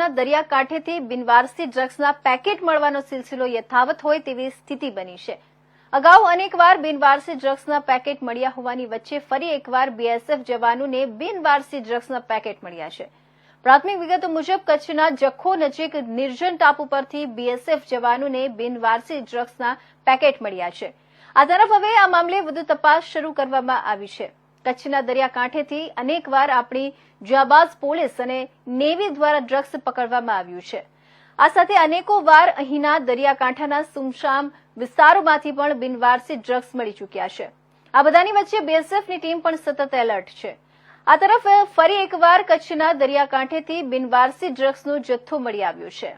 કચ્છના દરિયાકાંઠેથી બિનવારસી ડ્રગ્સના પેકેટ મળવાનો સિલસિલો યથાવત હોય તેવી સ્થિતિ બની છે. અગાઉ અનેકવાર બિનવારસી ડ્રગ્સના પેકેટ મળ્યા હોવાની વચ્ચે ફરી એકવાર બીએસએફ જવાનોને બિનવારસી ડ્રગ્સના પેકેટ મળ્યા છે. પ્રાથમિક વિગતો મુજબ કચ્છના જખો નજીક નિર્જન ટાપુ પરથી બીએસએફ જવાનોને બિનવારસી ડ્રગ્સના પેકેટ મળ્યા છે. આ તરફ હવે આ મામલે વધુ તપાસ શરૂ કરવામાં આવી છે. કચ્છના દરિયાકાંઠેથી અનેકવાર આપણી જાબાઝ પોલીસ અને નેવી દ્વારા ડ્રગ્સ પકડવામાં આવ્યું છે. આ સાથે અનેકો વાર અહીંના દરિયાકાંઠાના સુમશામ વિસ્તારોમાંથી પણ બિનવારસી ડ્રગ્સ મળી ચૂક્યા છે. આ બધાની વચ્ચે બીએસએફની ટીમ પણ સતત એલર્ટ છે. આ તરફ ફરી એકવાર કચ્છના દરિયાકાંઠેથી બિનવારસી ડ્રગ્સનો જથ્થો મળી આવ્યો છે.